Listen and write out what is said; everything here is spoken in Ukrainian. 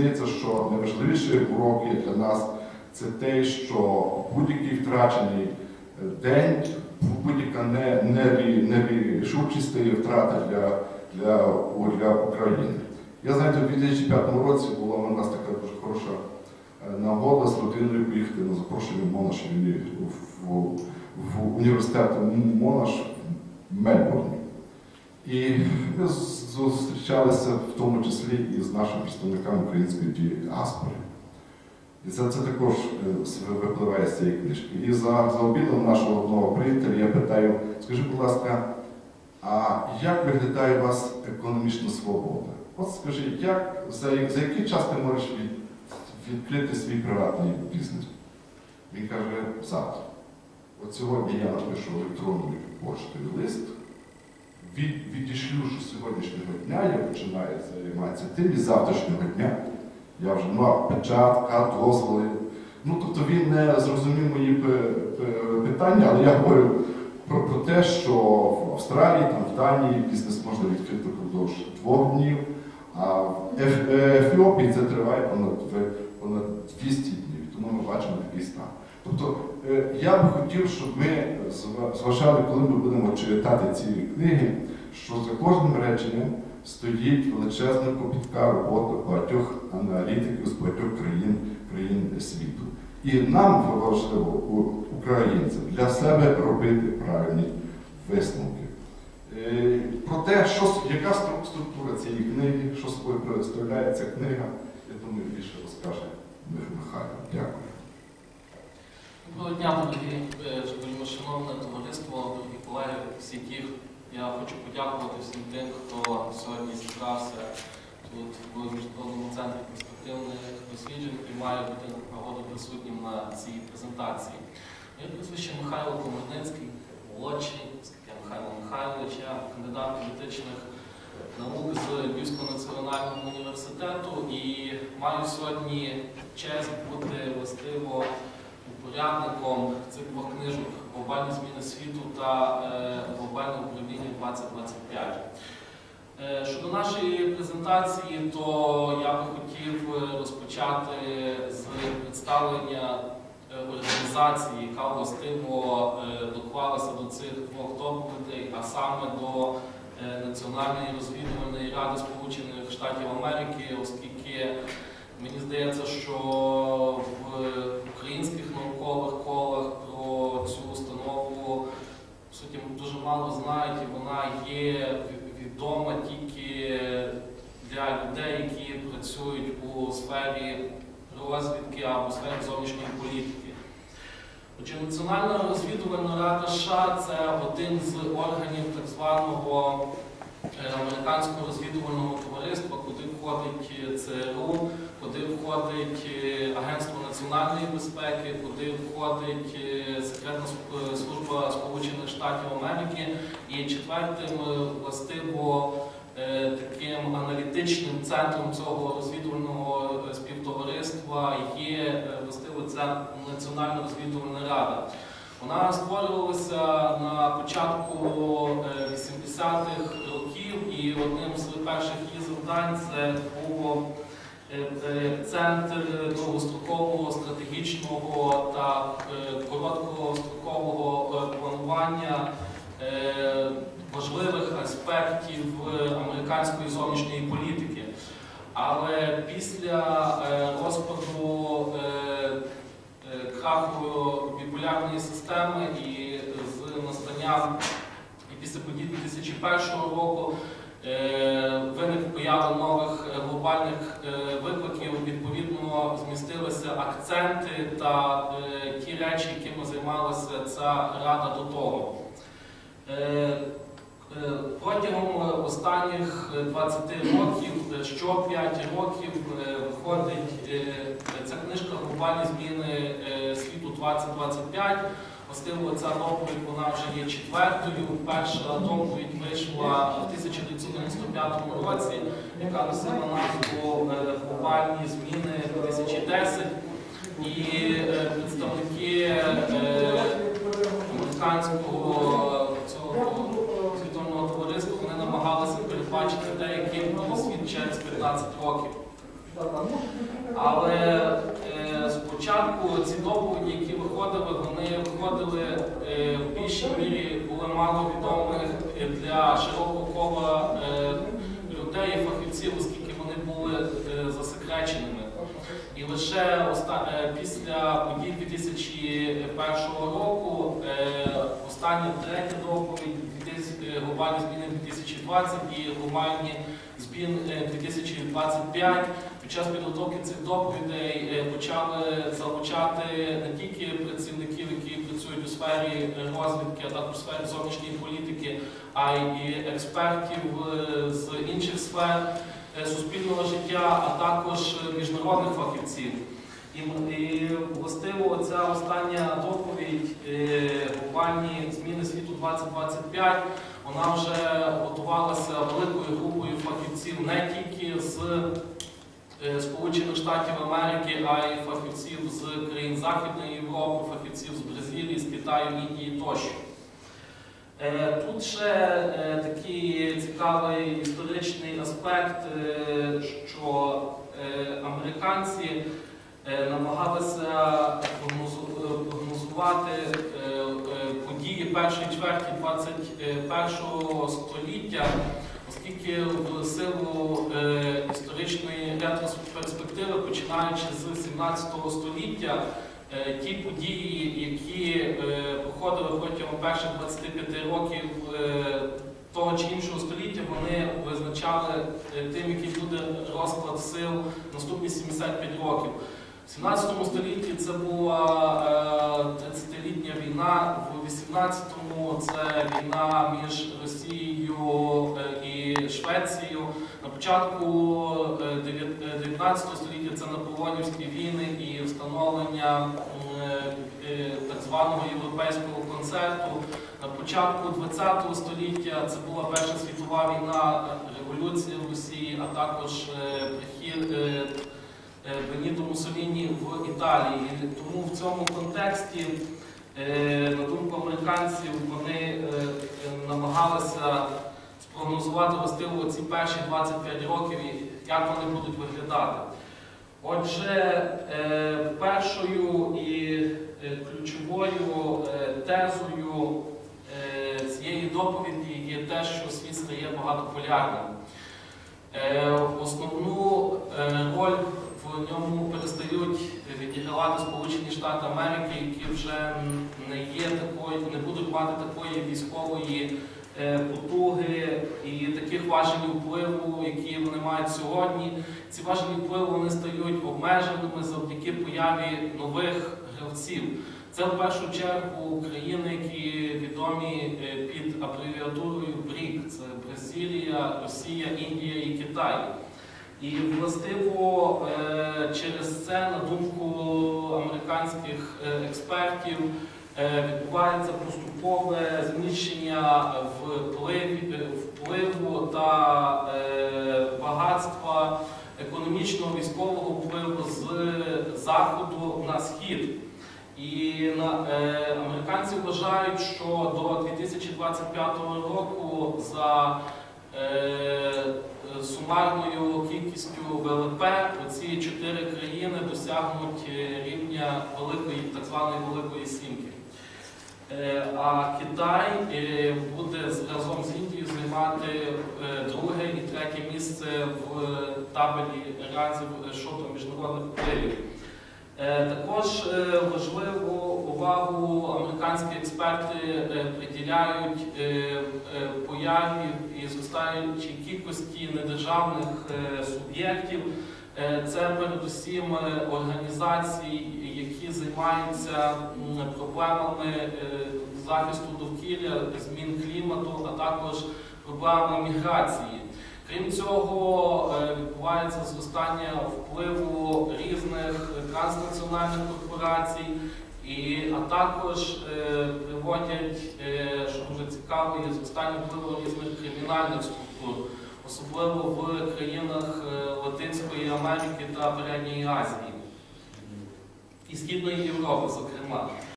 здається, що найважливіший урок є для нас це те, що будь-який втрачений е, день, будь-яка не- нері- нерішучість і втрата для, для, для України. Я знаєте, у 2005 році була у нас така дуже хороша е, нагода з родиною поїхати на запрошення в Монаш в, в, в університет Монаш в Мельбурні. І зустрічалися в тому числі і з нашими представниками української діаспори. І це, це також е, випливає з цієї книжки. І за, за обідом нашого одного приятеля я питаю, скажи, будь ласка, а як виглядає у вас економічна свобода? От скажи, як, за, за який час ти можеш від, відкрити свій приватний бізнес? Він каже, завтра. От сьогодні я напишу електронною поштою лист, від, відішлю, сьогоднішнього дня я починаю займатися тим і завтрашнього дня. Я вже мав печатка, дозволи. Ну, тобто він не зрозумів мої питання, але я говорю про, про те, що в Австралії, там, в Данії бізнес можна відкрити впродовж двох днів, а в е, Ефіопії це триває понад, понад 200 днів. Тому ми бачимо такий стан. Тобто е, я би хотів, щоб ми зважали, коли ми будемо читати ці книги, що за кожним реченням стоїть величезна копітка робота багатьох аналітиків з багатьох країн, країн світу. І нам важливо, українцям, для себе робити правильні висновки. Е, Про те, що, яка структура цієї книги, що собою представляє ця книга, я думаю, більше розкаже Михайло. Дякую. Доброго дня, дорогі я хочу подякувати всім тим, хто сьогодні зібрався тут в Міжнародному центрі перспективних досліджень і має бути нагоду присутнім на цій презентації. Моє прізвище Михайло Комарницький, молодший, оскільки Михайло Михайлович, я кандидат політичних наук з Львівського національного університету і маю сьогодні честь бути властиво упорядником цих двох книжок Глобальні зміни світу та е, глобальне управління 2025. Е, Щодо нашої презентації, то я би хотів е, розпочати з представлення організації, яка властиво доклалася до цих двох доповідей, а саме до Національної розвідувальної ради Сполучених Штатів Америки, оскільки Мені здається, що в українських наукових колах про цю установу в суті дуже мало знають, і вона є ві- відома тільки для людей, які працюють у сфері розвідки або у сфері зовнішньої політики. Отже, Національна розвідувальна рада США це один з органів так званого е, американського розвідувального товариства, куди входить е, ЦРУ, куди входить е, Агентство національної безпеки, куди входить Секретна служба Сполучених Штатів Америки. І четвертим властиво таким аналітичним центром цього розвідувального е, співтовариства є е, властиво ця Національна розвідувальна рада. Вона створювалася на початку е, 80-х років, і одним з перших її завдань це е, е, центр довгострокового стратегічного та е, короткострокового е, планування е, важливих аспектів е, американської зовнішньої політики. Але після е, розпаду е, краху біполярної системи і з настанням після подій 2001 року виник появи нових глобальних викликів, відповідно змістилися акценти та ті речі, якими займалася ця рада до того. Е, Протягом останніх е, 20 років, е, що 5 років виходить ця книжка Глобальні зміни світу 2025. Властиво ця доповідь вона вже є четвертою. Перша доповідь вийшла в 1995 році, яка носила назву Глобальні зміни 2010. І представники американського цього світового товариства вони намагалися передбачити те, яким буде світ через 15 років. Але е, спочатку ці доповіді, які виходили, вони виходили е, в більшій мірі були мало відомих для широкого кола е, людей і фахівців, оскільки вони були е, засекреченими. І лише оста- е, після подій 2001 року е, остання третя доповідь 2000, е, глобальні зміни 2020 і глобальні е, 2025 під час підготовки цих доповідей е, почали залучати не тільки працівників, які працюють у сфері е, розвідки, а також у сфері зовнішньої політики, а й експертів е, з інших сфер е, суспільного життя, а також е, міжнародних фахівців. І, властиво ця остання доповідь е, глобальні зміни світу 2025, вона вже готувалася великою групою фахівців не тільки з е, Сполучених Штатів Америки, а й фахівців з країн Західної Європи, фахівців з Бразилії, з Китаю, Індії тощо. Е, Тут ще е, такий цікавий історичний аспект, е, що е, американці е, намагалися прогнозу- е, прогнозувати е, е, першої чверті 21 століття, оскільки в силу е, історичної ретроспективи, починаючи з 17 століття, е, ті події, які е, проходили протягом перших 25 років того чи іншого століття, вони визначали тим, який буде розклад сил наступні 75 років. В 17 столітті це була е, 30-літня війна, 18-му це війна між Росією е, і Швецією. На початку е, дев'ят- е, 19 століття це наполеонівські війни і встановлення е, е, так званого європейського концерту. На початку 20 століття це була Перша світова війна, е, революція в Росії, а також е, прихід. е, е, Беніто Муссоліні в Італії. Тому в цьому контексті, е, на думку американців, вони е, е, намагалися спрогнозувати властиво ці перші 25 років, і як вони будуть виглядати. Отже, е, першою і е, ключовою е, тезою е, цієї доповіді є те, що світ стає багатополярним. Е, Основну е, роль в ньому перестають відігравати Сполучені Штати Америки, які вже не є такою, не будуть мати такої військової е, потуги і таких важелів впливу, які вони мають сьогодні. Ці важелі впливу вони стають обмеженими завдяки появі нових гравців. Це в першу чергу країни, які відомі е, під абревіатурою БРІК. Це Бразилія, Росія, Індія і Китай. І властиво е, через це, на думку американських е, експертів, е, відбувається поступове зміщення е, впливу та багатства економічного військового впливу з заходу на схід. І американці вважають, що до 2025 року за сумарною кількістю ВВП ці чотири країни досягнуть е, рівня великої, так званої Великої Сімки. Е, А Китай е, буде разом з Індією займати е, друге і третє місце в табелі разів е, щодо міжнародних впливів. Е, Також е, важливу увагу американські експерти е, приділяють появі і зростаючій кількості недержавних суб'єктів. Це передусім організації, які займаються проблемами захисту довкілля, змін клімату, а також проблемами міграції. Крім цього, е, відбувається зростання впливу різних транснаціональних корпорацій, і, а також е, приводять, е, що дуже цікаво, і зростання впливу різних кримінальних структур, особливо в країнах Латинської Америки та Передньої Азії і Східної Європи, зокрема.